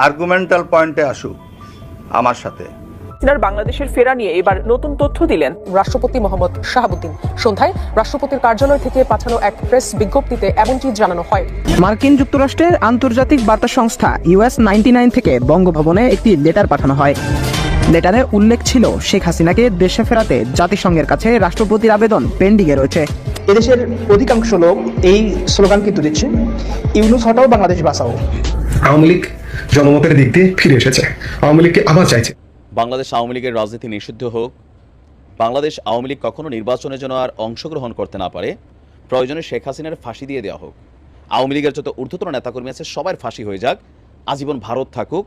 আর্গুমেন্টাল পয়েন্টে আসুক আমার সাথে। হাসিনার বাংলাদেশের ফেরা নিয়ে এবার নতুন তথ্য দিলেন রাষ্ট্রপতি মোহাম্মদ শাহাবুদ্দিন। সন্ধ্যায় রাষ্ট্রপতির কার্যালয় থেকে পাঠানো এক প্রেস বিজ্ঞপ্তিতে এমনটি জানানো হয়। মার্কিন যুক্তরাষ্ট্রের আন্তর্জাতিক বার্তা সংস্থা ইউএস নাইনটি নাইন থেকে বঙ্গভবনে একটি লেটার পাঠানো হয়। লেটারে উল্লেখ ছিল শেখ হাসিনাকে দেশে ফেরাতে জাতিসংঘের কাছে রাষ্ট্রপতির আবেদন পেন্ডিংয়ে রয়েছে। এদেশের অধিকাংশ লোক এই স্লোগান কিন্তু দিচ্ছে ইউনুস হটাও বাংলাদেশ বাঁচাও। আওয়ামী লীগ জনমতের দিক দিয়ে ফিরে এসেছে। আওয়ামী লীগকে আবার চাইছে? বাংলাদেশ আওয়ামী লীগের রাজনীতি নিষিদ্ধ হোক, বাংলাদেশ আওয়ামী লীগ কখনো আর অংশগ্রহণ করতে না পারে, প্রয়োজনে শেখ হাসিনার ফাঁসি দিয়ে দেওয়া হোক। আওয়ামী লীগের যত ঊর্ধ্বতন নেতাকর্মী আছে, সবার ফাঁসি হয়ে যাক, আজীবন ভারত থাকুক।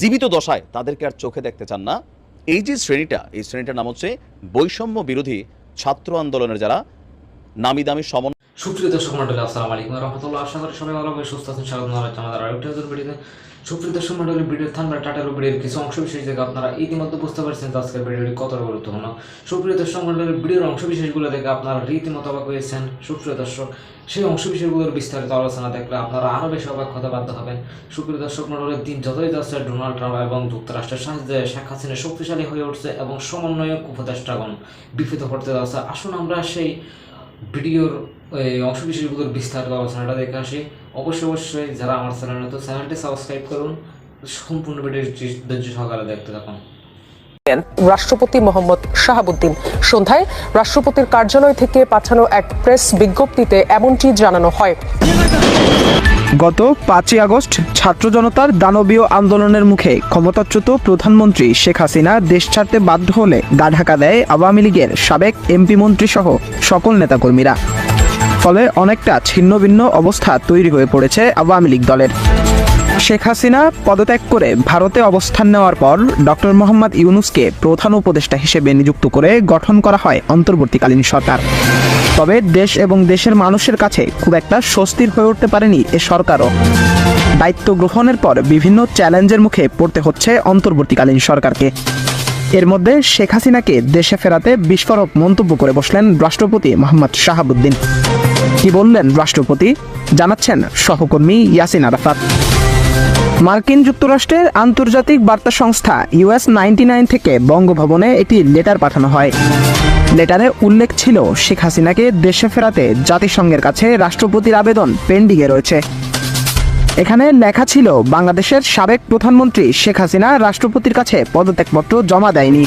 জীবিত দশায় তাদেরকে আর চোখে দেখতে চান না। এই যে শ্রেণীটা, এই শ্রেণীটার নাম হচ্ছে বৈষম্য বিরোধী ছাত্র আন্দোলনের যারা নামি দামি সমন সুপ্রিয় দর্শক মন্ডলী, আসসালামু আলাইকুম রহমতুল্লাহ। আশা করি সবাই ভালো হবে সুস্থ আছেন, স্বাগত জানাচ্ছি আমাদের আরেকটি নতুন ভিডিওতে। সুপ্রিয় দর্শক মন্ডলী ভিডিও থানবে টাটার ভিডিওর কিছু অংশ বিশেষ থেকে আপনারা ইতিমধ্যে বুঝতে পারছেন যে আজকের ভিডিওটি কতটা গুরুত্বপূর্ণ। সুপ্রিয় দর্শক মন্ডলীর ভিডিওর অংশ বিশেষগুলো দেখে আপনারা রীতিমতো অবাক হয়েছেন। সুপ্রিয় দর্শক, সেই অংশ বিশেষগুলোর বিস্তারিত আলোচনা দেখলে আপনারা আরও বেশি অবাক হতে বাধ্য হবেন। সুপ্রিয় দর্শক মন্ডলের দিন যতই যাচ্ছে, ডোনাল্ড ট্রাম্প এবং যুক্তরাষ্ট্রের সাহায্যে শেখ হাসিনা শক্তিশালী হয়ে উঠছে এবং সমন্বয়ক উপদেষ্টাগণ বিকৃত করতে যাচ্ছে। আসুন আমরা সেই ভিডিওর এই অংশ বিশেষগুলোর বিস্তারিত আলোচনাটা দেখে আসি। অবশ্যই অবশ্যই যারা আমার চ্যানেল নতুন, চ্যানেলটি সাবস্ক্রাইব করুন। সম্পূর্ণ ধৈর্য সহকারে দেখতে থাকুন। রাষ্ট্রপতি মোহাম্মদ শাহাবুদ্দিন সন্ধ্যায় রাষ্ট্রপতির কার্যালয় থেকে পাঠানো এক প্রেস বিজ্ঞপ্তিতে এমনটি জানানো হয়। গত পাঁচই আগস্ট ছাত্র জনতার দানবীয় আন্দোলনের মুখে ক্ষমতাচ্যুত প্রধানমন্ত্রী শেখ হাসিনা দেশ ছাড়তে বাধ্য হলে গা ঢাকা দেয় আওয়ামী লীগের সাবেক এমপি মন্ত্রী সহ সকল নেতাকর্মীরা। ফলে অনেকটা ছিন্ন ভিন্ন অবস্থা তৈরি হয়ে পড়েছে আওয়ামী লীগ দলের। শেখ হাসিনা পদত্যাগ করে ভারতে অবস্থান নেওয়ার পর ডক্টর মোহাম্মদ ইউনুসকে প্রধান উপদেষ্টা হিসেবে নিযুক্ত করে গঠন করা হয় অন্তর্বর্তীকালীন সরকার। তবে দেশ এবং দেশের মানুষের কাছে খুব একটা স্বস্তির হয়ে উঠতে পারেনি এ সরকারও। দায়িত্ব গ্রহণের পর বিভিন্ন চ্যালেঞ্জের মুখে পড়তে হচ্ছে অন্তর্বর্তীকালীন সরকারকে। এর মধ্যে শেখ হাসিনাকে দেশে ফেরাতে বিস্ফোরক মন্তব্য করে বসলেন রাষ্ট্রপতি মোহাম্মদ শাহাবুদ্দিন। কি বললেন রাষ্ট্রপতি? জানাচ্ছেন সহকর্মী ইয়াসিন আরাফাত। মার্কিন যুক্তরাষ্ট্রের আন্তর্জাতিক বার্তা সংস্থা ইউএস নাইনটি নাইন থেকে বঙ্গভবনে একটি লেটার পাঠানো হয়। লেটারে উল্লেখ ছিল, শেখ হাসিনাকে দেশে ফেরাতে জাতিসংঘের কাছে রাষ্ট্রপতির আবেদন পেন্ডিংয়ে রয়েছে। এখানে লেখা ছিল, বাংলাদেশের সাবেক প্রধানমন্ত্রী শেখ হাসিনা রাষ্ট্রপতির কাছে পদত্যাগপত্র জমা দেয়নি।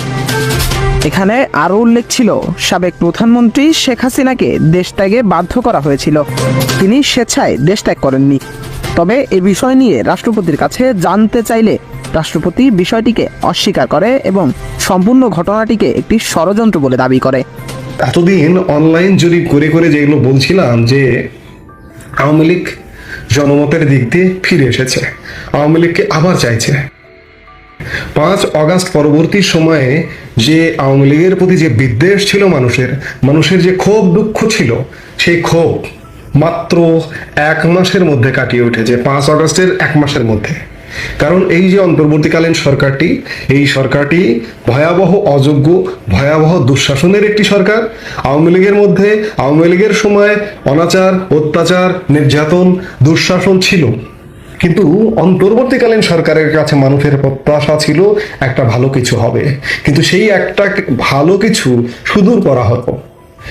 এখানে আরও উল্লেখ ছিল, সাবেক প্রধানমন্ত্রী শেখ হাসিনাকে দেশ ত্যাগে বাধ্য করা হয়েছিল। তিনি স্বেচ্ছায় দেশ ত্যাগ করেননি। তবে এ বিষয় নিয়ে রাষ্ট্রপতির কাছে জানতে চাইলে রাষ্ট্রপতি বিষয়টিকে অস্বীকার করে এবং সম্পূর্ণ ঘটনাটিকে একটি ষড়যন্ত্র বলে দাবি করে। এতদিন অনলাইন জরিপ করে করে যেগুলো বলছিলাম যে আওয়ামী লীগ জনমতের দিক দিয়ে ফিরে এসেছে, আওয়ামী লীগকে আবার চাইছে। পাঁচ অগাস্ট পরবর্তী সময়ে যে আওয়ামী লীগের প্রতি যে বিদ্বেষ ছিল মানুষের মানুষের যে ক্ষোভ, দুঃখ ছিল, সেই ক্ষোভ মাত্র এক মাসের মধ্যে কাটিয়ে উঠেছে, পাঁচ অগস্টের এক মাসের মধ্যে। কারণ এই যে অন্তর্বর্তীকালীন সরকারটি, এই সরকারটি ভয়াবহ অযোগ্য, ভয়াবহ দুঃশাসনের একটি সরকার। আওয়ামী লীগের মধ্যে, আওয়ামী লীগের সময় অনাচার, অত্যাচার, নির্যাতন, দুঃশাসন ছিল। কিন্তু অন্তর্বর্তীকালীন সরকারের কাছে মানুষের প্রত্যাশা ছিল, একটা ভালো কিছু হবে। কিন্তু সেই একটা ভালো কিছু সুদূর করা হতো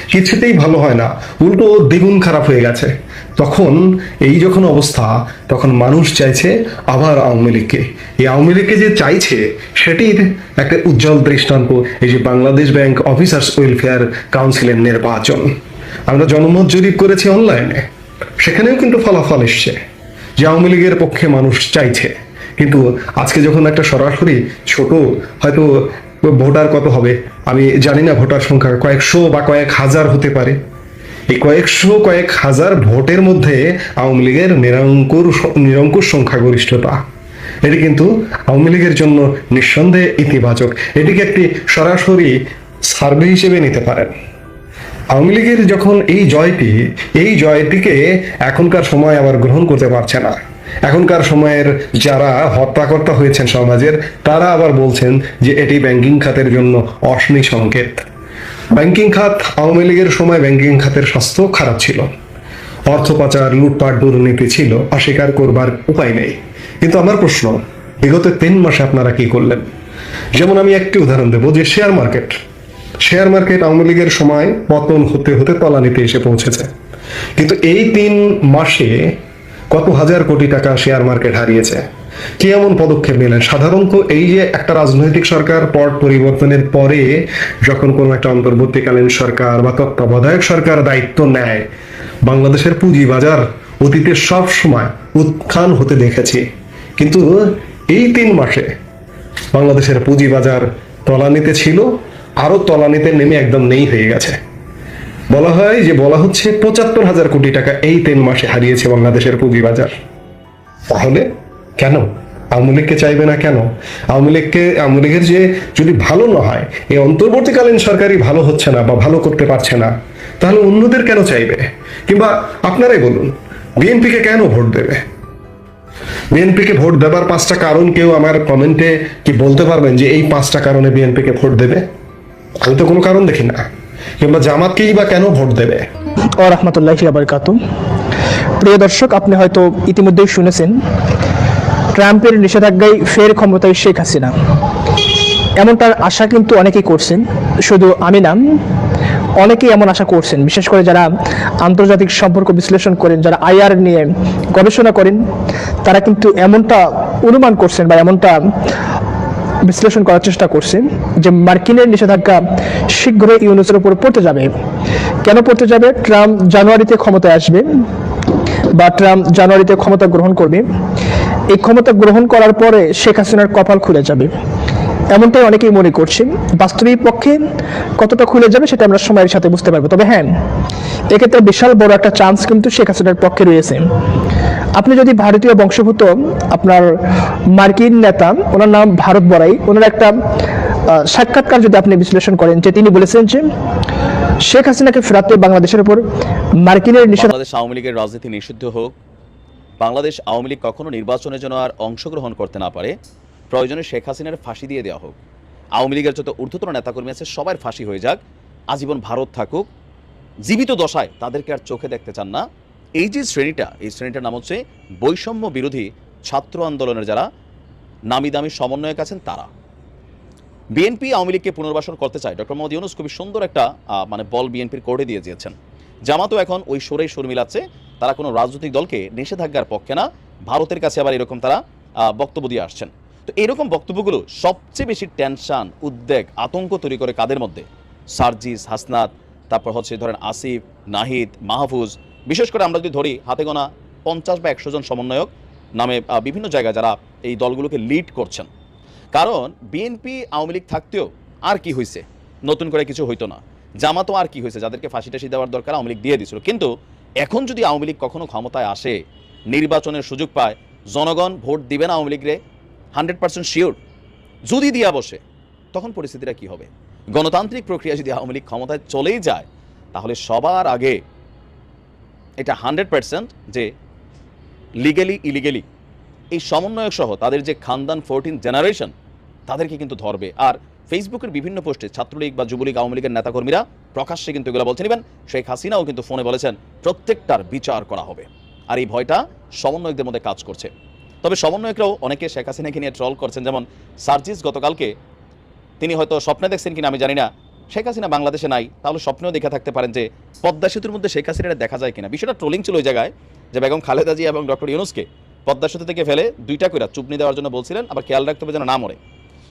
কিছুতেই ভালো হয় না। উল্টো দ্বিগুণ খারাপ হয়ে গেছে। তখন এই যখন অবস্থা, তখন মানুষ চাইছে আবার আওয়ামী লীগকে। এই আওয়ামী লীগকে যে চাইছে, সেটির একটা উজ্জ্বল দৃষ্টান্ত এই যে বাংলাদেশ ব্যাংক অফিসার্স ওয়েলফেয়ার কাউন্সিলের নির্বাচন। আমরা জনমত জরিপ করেছি অনলাইনে। সেখানেও কিন্তু ফলাফল এসছে যে আওয়ামী লীগের পক্ষে মানুষ চাইছে। কিন্তু আজকে যখন একটা সরাসরি ছোট, হয়তো ভোটার কত হবে? আমি জানি না ভোটার সংখ্যা, কয়েকশো বা কয়েক হাজার হতে পারে। এই কয়েকশো কয়েক হাজার ভোটের মধ্যে আওয়ামী লীগের নিরঙ্কুর নিরঙ্কুশ সংখ্যাগরিষ্ঠতা। এটি কিন্তু আওয়ামী লীগের জন্য নিঃসন্দেহে ইতিবাচক। এটিকে একটি সরাসরি সার্ভে হিসেবে নিতে পারেন। আওয়ামী লীগের যখন এই জয়টি, এই জয়টিকে এখনকার সময় আবার গ্রহণ করতে পারছে না। এখনকার সময়ের যারা হত্যাকর্তা হয়েছেন সমাজের, তারা আবার বলছেন যে এটি ব্যাংকিং খাতের জন্য অশ্নি সংকেত। ব্যাংকিং খাত, আওয়ামী লীগের সময় ব্যাংকিং খাতের স্বাস্থ্য খারাপ ছিল। অর্থ পাচার, লুটপাট, দুর্নীতি ছিল, অস্বীকার করবার উপায় নেই। কিন্তু আমার প্রশ্ন বিগত তিন মাসে আপনারা কি করলেন? যেমন আমি একটি উদাহরণ দেবো যে share market. Share market Awami লীগের সময় পতন হতে হতে তলানিতে এসে পৌঁছেছে। কিন্তু এই তিন মাসে কত হাজার কোটি টাকা শেয়ার মার্কেট হারিয়েছে? কি এমন পদক্ষেপ নিলেন? সাধারণত এই যে একটা রাজনৈতিক সরকার পট পরিবর্তনের পরে যখন কোনো একটা অন্তর্বর্তীকালীন সরকার বা তত্ত্বাবধায়ক সরকার দায়িত্ব নেয়, বাংলাদেশের পুঁজিবাজার অতীতে সব সময় উত্থান হতে দেখেছি। কিন্তু এই তিন মাসে বাংলাদেশের পুঁজিবাজার তলানিতে ছিল আরও তলানিতে নেমে একদম নেই হয়ে গেছে। বলা হয় যে বলা হচ্ছে পঁচাত্তর হাজার কোটি টাকা এই তিন মাসে হারিয়েছে বাংলাদেশের পুঁজিবাজার। তাহলে কেন? আওয়ামী লীগকে চাইবে না কেন? আওয়ামী লীগকে, আওয়ামী লীগের যে যদি ভালো না হয় এই অন্তর্বর্তীকালীন সরকারই ভালো হচ্ছে না বা ভালো করতে পারছে না, তাহলে অন্যদের কেন চাইবে? কিংবা আপনারাই বলুন, বিএনপিকে কেন ভোট দেবে? বিএনপিকে ভোট দেবার পাঁচটা কারণ কেউ আমার কমেন্টে কি বলতে পারবেন যে এই পাঁচটা কারণে বিএনপিকে ভোট দেবে? আমি তো কোনো কারণ দেখি না। কিংবা জামাতকেই বা কেন ভোট দেবে? ও রহমতুল্লাহি আবরকাতু প্রিয় দর্শক, আপনি হয়তো ইতিমধ্যেই শুনেছেন, ট্রাম্পের নিষেধাজ্ঞায় ফের ক্ষমতায় শেখ হাসিনা। এমনটার আশা কিন্তু অনেকেই করছেন। শুধু আমি না, অনেকেই এমন আশা করছেন। বিশেষ করে যারা আন্তর্জাতিক সম্পর্ক বিশ্লেষণ করেন, যারা আইআর নিয়ে গবেষণা করেন, তারা কিন্তু এমনটা অনুমান করছেন বা এমনটা বিশ্লেষণ করার চেষ্টা করছেন যে মার্কিনের নিষেধাজ্ঞা শীঘ্রই ইউনুসের উপর পড়তে যাবে। কেন পড়তে যাবে? ট্রাম্প জানুয়ারিতে ক্ষমতায় আসবে বা ট্রাম্প জানুয়ারিতে ক্ষমতা গ্রহণ করবে। এই ক্ষমতা গ্রহণ করার পরে শেখ হাসিনার কপাল খুলে যাবে। এমনটাই অনেকেই মনে করছেন। বাস্তবিক পক্ষে কতটা খুলে যাবে সেটা আমরা সময়ের সাথে বুঝতে পারব। তবে হ্যাঁ এক্ষেত্রে বিশাল বড় একটা চান্স কিন্তু শেখ হাসিনার পক্ষে রয়েছে। আপনি যদি ভারতীয় বংশভূত আপনার মার্কিন নেতা, ওনার নাম ভারত বড়াই, ওনার একটা সাক্ষাৎকার যদি আপনি বিশ্লেষণ করেন, যে তিনি বলেছেন যে শেখ হাসিনাকে ফেরাতে বাংলাদেশের উপর মার্কিনের বাংলাদেশ আওয়ামী লীগের রাজনীতি নিষিদ্ধ হোক, বাংলাদেশ আওয়ামী লীগ কখনো নির্বাচনের জন্য আর অংশগ্রহণ করতে না পারে প্রয়োজনে শেখ হাসিনার ফাঁসি দিয়ে দেওয়া হোক। আওয়ামী লীগের যত ঊর্ধ্বতন নেতাকর্মী আছে, সবার ফাঁসি হয়ে যাক। আজীবন ভারত থাকুক। জীবিত দশায় তাদেরকে আর চোখে দেখতে চান না। এই যে শ্রেণীটা, এই শ্রেণীটার নাম হচ্ছে বৈষম্য বিরোধী ছাত্র আন্দোলনের যারা নামি দামি সমন্বয়ক আছেন তারা। বিএনপি আওয়ামী লীগকে পুনর্বাসন করতে চায়। ডক্টর মোহাম্মদ ইউনুস খুবই সুন্দর একটা মানে বল বিএনপির কোর্টে দিয়ে দিয়েছেন। জামাতও এখন ওই সুর মিলাচ্ছে। তারা কোনো রাজনৈতিক দলকে নিষেধাজ্ঞার পক্ষে না। ভারতের কাছে আবার এরকম তারা বক্তব্য দিয়ে আসছেন। তো এরকম বক্তব্যগুলো সবচেয়ে বেশি টেনশন, উদ্বেগ, আতঙ্ক তৈরি করে কাদের মধ্যে? সার্জিস, হাসনাত, তারপর হচ্ছে ধরেন আসিফ, নাহিদ, মাহফুজ। বিশেষ করে আমরা যদি ধরি, হাতে গোনা পঞ্চাশ বা একশো জন সমন্বয়ক নামে বিভিন্ন জায়গায় যারা এই দলগুলোকে লিড করছেন। কারণ বিএনপি আওয়ামী লীগ থাকতেও আর কি হয়েছে নতুন করে কিছু হইতো না। জামাতও আর কি হয়েছে যাদেরকে ফাঁসি টাসি দেওয়ার দরকার আওয়ামী লীগ দিয়ে দিয়েছিল কিন্তু এখন যদি আওয়ামী লীগ কখনো ক্ষমতায় আসে, নির্বাচনের সুযোগ পায়, জনগণ ভোট দিবে না আওয়ামী লীগরে হান্ড্রেড পার্সেন্ট শিওর যদি দিয়া বসে, তখন পরিস্থিতিটা কি হবে? গণতান্ত্রিক প্রক্রিয়া যদি আওয়ামী লীগ ক্ষমতায় চলেই যায়, তাহলে সবার আগে এটা হান্ড্রেড পার্সেন্ট যে লিগেলি ইলিগেলি এই সমন্বয়ক সহ তাদের যে খানদান ফোরটিন জেনারেশন তাদেরকে কিন্তু ধরবে। আর ফেসবুকের বিভিন্ন পোস্টে ছাত্রলীগ বা যুবলীগ, আওয়ামী লীগের নেতাকর্মীরা প্রকাশ্যে কিন্তু এগুলো বলছেন ইভেন শেখ হাসিনাও কিন্তু ফোনে বলেছেন, প্রত্যেকটার বিচার করা হবে। আর এই ভয়টা সমন্বয়কদের মধ্যে কাজ করছে। তবে সমন্বয়করাও অনেকে শেখ হাসিনাকে নিয়ে ট্রল করছেন, যেমন সার্জিস গতকালকে। তিনি হয়তো স্বপ্নে দেখছেন কিনা আমি জানি না। শেখ হাসিনা বাংলাদেশে নাই, তাহলে স্বপ্নেও দেখে থাকতে পারেন যে পদ্মা সেতুর মধ্যে শেখ হাসিনাটা দেখা যায় কিনা। বিষয়টা ট্রোলিং ছিল ওই জায়গায় যে বেগম খালেদা জিয়া এবং ডক্টর ইউনুসকে পদ্মা সেতু থেকে ফেলে দুইটা কইরা চুপনি দেওয়ার জন্য বলছিলেন, আবার খেয়াল রাখতে হবে যেন না মরে।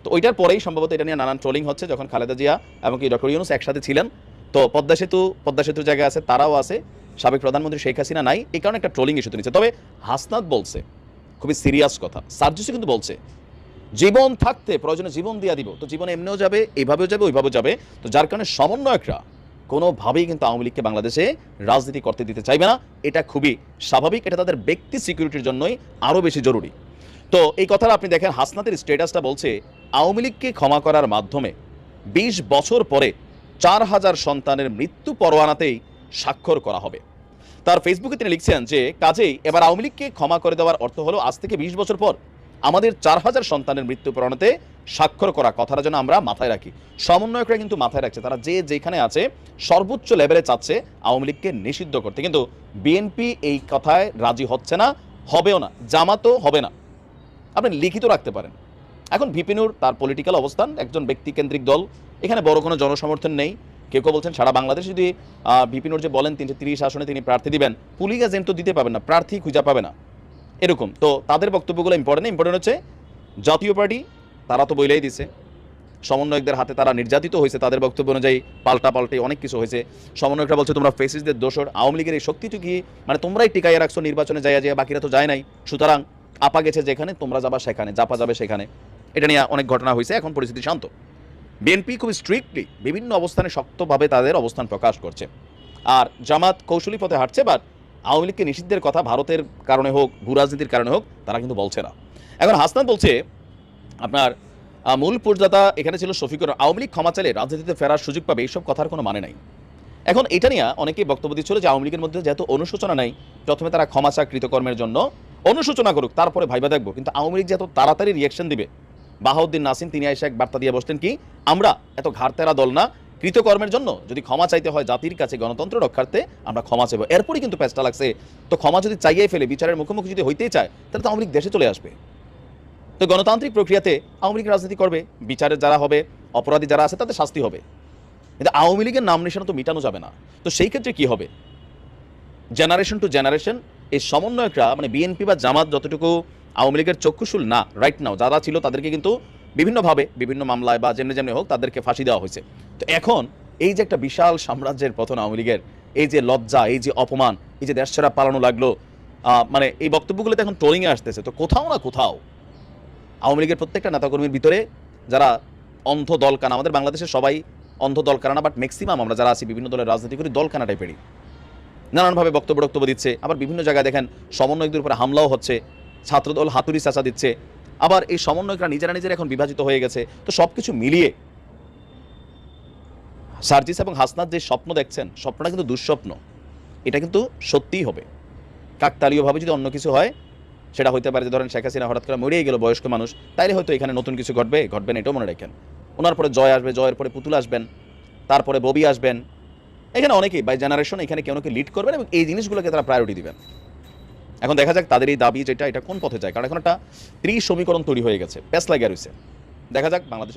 তো ওইটার পরেই সম্ভবত এটা নিয়ে নানান ট্রোলিং হচ্ছে, যখন খালেদা জিয়া এবং কি ডক্টর ইউনুস একসাথে ছিলেন। তো পদ্মা সেতু, পদ্মা সেতুর জায়গায় আছে, তারাও আছে। সাবেক প্রধানমন্ত্রী শেখ হাসিনা নাই, এই কারণে একটা ট্রোলিং ইস্যু নিচ্ছে। তবে হাসনাত বলছে খুবই সিরিয়াস কথা। সার্জিসও কিন্তু বলছে, জীবন থাকতে প্রয়োজনে জীবন দিয়া দিব। তো জীবন এমনিও যাবে এইভাবেও যাবে, ওইভাবেও যাবে। তো যার কারণে সমন্বয়করা কোনোভাবেই কিন্তু আওয়ামী লীগকে বাংলাদেশে রাজনীতি করতে দিতে চাইবে না। এটা খুবই স্বাভাবিক, এটা তাদের ব্যক্তি সিকিউরিটির জন্যই আরও বেশি জরুরি। তো এই কথাটা আপনি দেখেন, হাসনাতের স্টেটাসটা বলছে, আওয়ামী লীগকে ক্ষমা করার মাধ্যমে বিশ বছর পরে চার হাজার সন্তানের মৃত্যু পরোয়ানাতেই স্বাক্ষর করা হবে। তার ফেসবুকে তিনি লিখছেন যে, কাজেই এবার আওয়ামী লীগকে ক্ষমা করে দেওয়ার অর্থ হলো আজ থেকে বিশ বছর পর আমাদের চার হাজার সন্তানের মৃত্যু পরণতে স্বাক্ষর করা। কথাটা যেন আমরা মাথায় রাখি। সমন্বয়করা কিন্তু মাথায় রাখছে। তারা যে যেখানে আছে, সর্বোচ্চ লেভেলে চাচ্ছে আওয়ামী লীগকে নিষিদ্ধ করতে। কিন্তু বিএনপি এই কথায় রাজি হচ্ছে না, হবেও না, জামাতও হবে না। আপনি লিখিত রাখতে পারেন। এখন ভিপিনুর তার পলিটিক্যাল অবস্থান, একজন ব্যক্তিকেন্দ্রিক দল, এখানে বড় কোনো জনসমর্থন নেই। কেউ কেউ বলছেন সারা বাংলাদেশ যদি আহ, ভিপিনুর যে বলেন তিনশো তিরিশ আসনে তিনি প্রার্থী দিবেন পুলিশ এজেন্ট তো দিতে পাবেন না প্রার্থী খুঁজে পাবে না। এরকম। তো তাদের বক্তব্যগুলো ইম্পর্টেন্ট ইম্পর্টেন্ট হচ্ছে জাতীয় পার্টি তারা তো বইলেই দিছে। সমন্বয়কদের হাতে তারা নির্যাতিত হয়েছে তাদের বক্তব্য অনুযায়ী পাল্টা পাল্টে অনেক কিছু হয়েছে। সমন্বয়করা বলছে তোমরা ফেসিসদের দোষর আওয়ামী লীগের এই শক্তিটুকু মানে তোমরাই টিকাইয়ে রাখছো নির্বাচনে যায় যায় বাকিরা তো যায় নাই। সুতরাং আপা গেছে যেখানে তোমরা যাবা সেখানে জাপা যাবে সেখানে। এটা নিয়ে অনেক ঘটনা হয়েছে এখন পরিস্থিতি শান্ত। বিএনপি খুব স্ট্রিক্টলি বিভিন্ন অবস্থানে শক্তভাবে তাদের অবস্থান প্রকাশ করছে। আর জামাত কৌশলী পথে হাঁটছে বাট আওয়ামী লীগকে নিষিদ্ধের কথা ভারতের কারণে হোক ভূ রাজনীতির কারণে হোক, তারা কিন্তু বলছে না। এখন হাসনান বলছে, আপনার মূল পূর্দাতা এখানে ছিল শফিকুর, আওয়ামী লীগ ক্ষমা চাইলে রাজনীতিতে ফেরার সুযোগ পাবে, এইসব কথার কোনো মানে নাই। এখন এটা নিয়ে অনেকেই বক্তব্য দিচ্ছিল যে আওয়ামী লীগের মধ্যে যেহেতু অনুশোচনা নাই, প্রথমে তারা ক্ষমা চা কৃতকর্মের জন্য অনুশোচনা করুক, তারপরে ভাইবা দেখব। কিন্তু আওয়ামী লীগ যে এত তাড়াতাড়ি রিয়াকশন দিবে বাহাউদ্দিন নাসিম, তিনি এসে এক বার্তা দিয়ে বসলেন কি, আমরা এত ঘাড়তেরা দল না, কৃতকর্মের জন্য যদি ক্ষমা চাইতে হয় জাতির কাছে গণতন্ত্র রক্ষার্থে, আমরা ক্ষমা চাইব। এরপরই কিন্তু প্যাচটা লাগছে। তো ক্ষমা যদি চাইয়ে ফেলে, বিচারের মুখোমুখি যদি হইতেই চায়, তাহলে তো আওয়ামী দেশে চলে আসবে। তো গণতান্ত্রিক প্রক্রিয়াতে আওয়ামী লীগ রাজনীতি করবে, বিচারের যারা হবে, অপরাধী যারা আছে, তাদের শাস্তি হবে। কিন্তু আওয়ামী লীগের নাম নিশানা তো মিটানো যাবে না। তো সেই ক্ষেত্রে কি হবে? জেনারেশন টু জেনারেশন এই সমন্বয়করা মানে বিএনপি বা জামাত যতটুকু আওয়ামী লীগের চক্ষুশুল না রাইট নাও যারা ছিল তাদেরকে কিন্তু বিভিন্নভাবে, বিভিন্ন মামলায় বা যেমনি যেমনি হোক তাদেরকে ফাঁসি দেওয়া হয়েছে। তো এখন এই যে একটা বিশাল সাম্রাজ্যের পতন আওয়ামী লীগের, এই যে লজ্জা, এই যে অপমান, এই যে দেশ ছাড়া পালানো লাগল মানে এই বক্তব্যগুলোতে এখন ট্রোলিংয়ে আসতেছে। তো কোথাও না কোথাও আওয়ামী লীগের প্রত্যেকটা নেতাকর্মীর ভিতরে যারা অন্ধ দলকানা আমাদের বাংলাদেশের সবাই অন্ধ দলকানা বাট ম্যাক্সিমাম আমরা যারা আছি, বিভিন্ন দলের রাজনীতি করি দলকানা টাইপেরই নানানভাবে বক্তব্য বক্তব্য দিচ্ছে, আবার বিভিন্ন জায়গায় দেখেন সমন্বয়কদের উপরে হামলাও হচ্ছে। ছাত্রদল হাতুড়ি চাচা দিচ্ছে। আবার এই সমন্বয়করা নিজেরা নিজেরা এখন বিভাজিত হয়ে গেছে। তো সব কিছু মিলিয়ে সার্জিস এবং হাসনাত যে স্বপ্ন দেখছেন, স্বপ্নটা কিন্তু দুঃস্বপ্ন। এটা কিন্তু সত্যিই হবে। কাকতালীয়ভাবে যদি অন্য কিছু হয়, সেটা হইতে পারে যে ধরেন শেখ হাসিনা হঠাৎ করে মরেই গেল, বয়স্ক মানুষ। তাইলে হয়তো এখানে নতুন কিছু ঘটবে ঘটবে না এটাও মনে রাখেন। ওনার পরে জয় আসবে, জয়ের পরে পুতুল আসবেন, তারপরে ববি আসবেন। এখানে অনেকেই বাই জেনারেশন এখানে কেউ লিড করবেন এবং এই জিনিসগুলোকে তারা প্রায়োরিটি দিবেন। এখন দেখা যাক তাদের এই দাবি যেটা, এটা কোন পথে যায়? কারণ এখন একটা ত্রিশ সমীকরণ তৈরি হয়ে গেছে। প্যাস রয়েছে দেখা যাক বাংলাদেশের